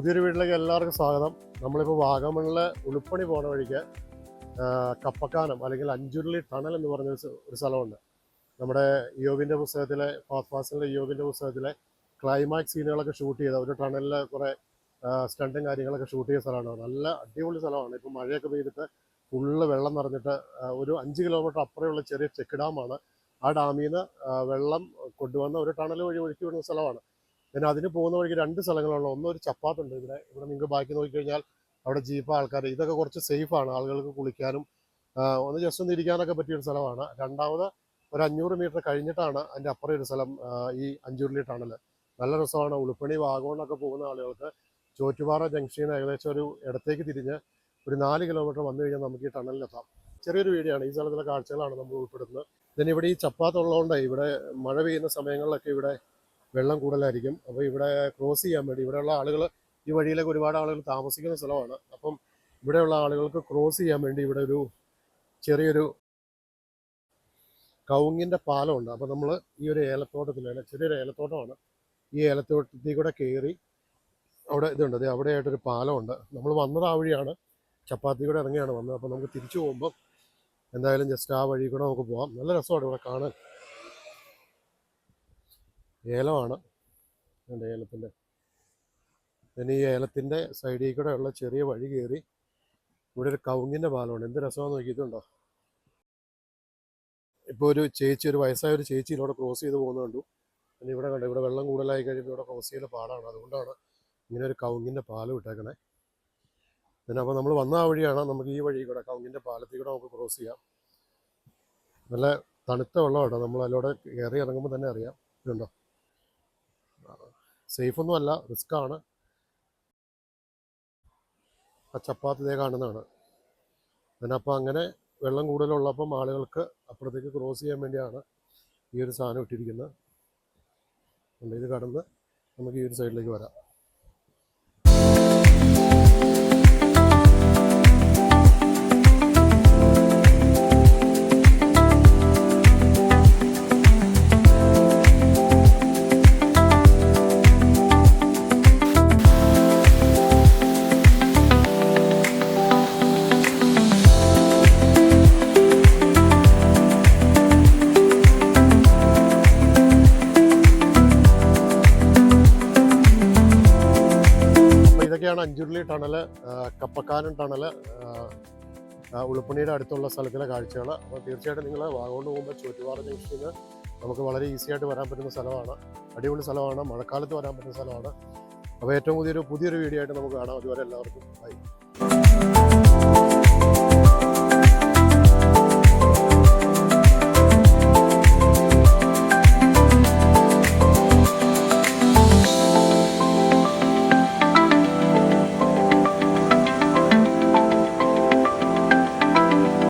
പുതിയൊരു വീട്ടിലേക്ക് എല്ലാവർക്കും സ്വാഗതം. നമ്മളിപ്പോൾ വാഗമണിലെ ഉളുപ്പണി പോണ വഴിക്ക് കപ്പക്കാനം അല്ലെങ്കിൽ അഞ്ചുരുളി ടണൽ എന്ന് പറഞ്ഞ ഒരു സ്ഥലമുണ്ട്. നമ്മുടെ യോബിന്റെ പുസ്തകത്തിലെ ഫാസ്റ്റ് ഫാസ്റ്റിലെ യോബിന്റെ പുസ്തകത്തിലെ ക്ലൈമാക്സ് സീനുകളൊക്കെ ഷൂട്ട് ചെയ്ത ഒരു ടണലിൽ കുറേ സ്റ്റണ്ടും കാര്യങ്ങളൊക്കെ ഷൂട്ട് ചെയ്ത സ്ഥലമാണ്. നല്ല അടിപൊളി സ്ഥലമാണ്. ഇപ്പോൾ മഴയൊക്കെ പെയ്തിട്ട് ഫുള്ള് വെള്ളം നിറഞ്ഞിട്ട് ഒരു അഞ്ച് കിലോമീറ്റർ അപ്പുറമുള്ള ചെറിയ ചെക്ക് ഡാമാണ് ആ ഡാമിൽ നിന്ന് വെള്ളം കൊണ്ടുവന്ന ഒരു ടണൽ വഴി ഒഴുക്കി വിടുന്ന സ്ഥലമാണ്. പിന്നെ അതിന് പോകുന്ന വഴിക്ക് രണ്ട് സ്ഥലങ്ങളുള്ള ഒന്ന് ഒരു ചപ്പാത്തുണ്ട് ഇവിടെ. ഇവിടെ നിങ്ങൾക്ക് ബാക്കി നോക്കിക്കഴിഞ്ഞാൽ അവിടെ ജീപ്പ് ആൾക്കാർ ഇതൊക്കെ കുറച്ച് സേഫാണ് ആളുകൾക്ക് കുളിക്കാനും ഒന്ന് ജസ്റ്റ് ഒന്ന് ഇരിക്കാനൊക്കെ പറ്റിയ ഒരു സ്ഥലമാണ്. രണ്ടാമത് ഒരു അഞ്ഞൂറ് മീറ്റർ കഴിഞ്ഞിട്ടാണ് അതിന്റെ അപ്പുറം ഒരു സ്ഥലം ഈ അഞ്ചുരുളി ടണൽ നല്ല രസമാണ്. ഉളുപ്പണി വാഗോണൊക്കെ പോകുന്ന ആളുകൾക്ക് ചോറ്റുപാറ ജംഗ്ഷനിൽ ഏകദേശം ഒരു ഇടത്തേക്ക് തിരിഞ്ഞ് ഒരു നാല് കിലോമീറ്റർ വന്നു കഴിഞ്ഞാൽ നമുക്ക് ഈ ടണലിലെത്താം. ചെറിയൊരു വീടിയാണ് ഈ സ്ഥലത്തിലെ കാഴ്ചകളാണ് നമ്മൾ ഉൾപ്പെടുത്തുന്നത്. പിന്നെ ഇവിടെ ഈ ചപ്പാത്തുള്ളതുകൊണ്ട് ഇവിടെ മഴ പെയ്യുന്ന സമയങ്ങളിലൊക്കെ ഇവിടെ വെള്ളം കൂടുതലായിരിക്കും. അപ്പോൾ ഇവിടെ ക്രോസ് ചെയ്യാൻ വേണ്ടി ഇവിടെയുള്ള ആളുകൾ ഈ വഴിയിലേക്ക് ഒരുപാട് ആളുകൾ താമസിക്കുന്ന സ്ഥലമാണ്. അപ്പം ഇവിടെയുള്ള ആളുകൾക്ക് ക്രോസ് ചെയ്യാൻ വേണ്ടി ഇവിടെ ഒരു ചെറിയൊരു കവുങ്ങിന്റെ പാലമുണ്ട്. അപ്പോൾ നമ്മൾ ഈ ഒരു ഏലത്തോട്ടത്തിൽ ചെറിയൊരു ഏലത്തോട്ടമാണ്. ഈ ഏലത്തോട്ടത്തിൽ കൂടെ കയറി അവിടെ ഇതുണ്ട്. അതെ അവിടെയായിട്ടൊരു പാലമുണ്ട്. നമ്മൾ വന്നത് ആ വഴിയാണ്. ചപ്പാത്തി കൂടെ ഇറങ്ങിയാണ് വന്നത്. അപ്പോൾ നമുക്ക് തിരിച്ചു പോകുമ്പോൾ എന്തായാലും ജസ്റ്റ് ആ വഴി കൂടെ നമുക്ക് പോകാം നല്ല രസമാണ് ഇവിടെ കാണാൻ. ഏലമാണ്. എന്റെ ഏലത്തിന്റെ പിന്നെ ഈ ഏലത്തിന്റെ സൈഡിൽ കൂടെ ഉള്ള ചെറിയ വഴി കയറി ഇവിടെ ഒരു കവുങ്ങിന്റെ പാലമാണ് എന്ത് രസമാണെന്ന് നോക്കിയിട്ടുണ്ടോ? ഇപ്പോൾ ഒരു ചേച്ചി ഒരു വയസ്സായ ഒരു ചേച്ചി ഇതിലൂടെ ക്രോസ് ചെയ്ത് പോകുന്നത് കണ്ടു. പിന്നെ ഇവിടെ കണ്ടു ഇവിടെ വെള്ളം കൂടുതലായി കഴിയുമ്പോൾ ഇവിടെ ക്രോസ് ചെയ്ത പാടാണ്. അതുകൊണ്ടാണ് ഇങ്ങനെ ഒരു കവുങ്ങിന്റെ പാലം ഇട്ടേക്കണേ. പിന്നെ അപ്പോൾ നമ്മൾ വന്ന ആ വഴിയാണ് നമുക്ക് ഈ വഴി കൂടെ കവുങ്ങിന്റെ പാലത്തിൽ കൂടെ നമുക്ക് ക്രോസ് ചെയ്യാം. നല്ല തണുത്ത വെള്ളമാണ് നമ്മൾ അതിലൂടെ കയറി ഇറങ്ങുമ്പോൾ തന്നെ അറിയാം. ഇതുണ്ടോ? സേഫ് ഒന്നും അല്ല റിസ്ക് ആണ് ആ ചപ്പാത്തി കാണുന്നതാണ്. അതിനപ്പോൾ അങ്ങനെ വെള്ളം കൂടുതലുള്ളപ്പം ആളുകൾക്ക് അപ്പുറത്തേക്ക് ക്രോസ് ചെയ്യാൻ വേണ്ടിയാണ് ഈ ഒരു സാധനം ഇട്ടിരിക്കുന്നത്. ഇത് കടന്ന് നമുക്ക് ഈ ഒരു സൈഡിലേക്ക് വരാം. ഇതൊക്കെയാണ് അഞ്ചുരുളി ടണൽ കപ്പക്കാനം ടണൽ ഉളുപ്പണിയുടെ അടുത്തുള്ള സ്ഥലത്തിലെ കാഴ്ചകൾ അപ്പോൾ തീർച്ചയായിട്ടും നിങ്ങൾ വാഗോണ്ട് പോകുമ്പോൾ ചുറ്റുപാട് ജംഗ്ഷനിൽ നമുക്ക് വളരെ ഈസി ആയിട്ട് വരാൻ പറ്റുന്ന സ്ഥലമാണ്. അടിപൊളി സ്ഥലമാണ്. മഴക്കാലത്ത് വരാൻ പറ്റുന്ന സ്ഥലമാണ്. അപ്പോൾ ഏറ്റവും പുതിയൊരു പുതിയൊരു വീഡിയോ ആയിട്ട് നമുക്ക് കാണാം. അതുവരെ എല്ലാവർക്കും ബൈ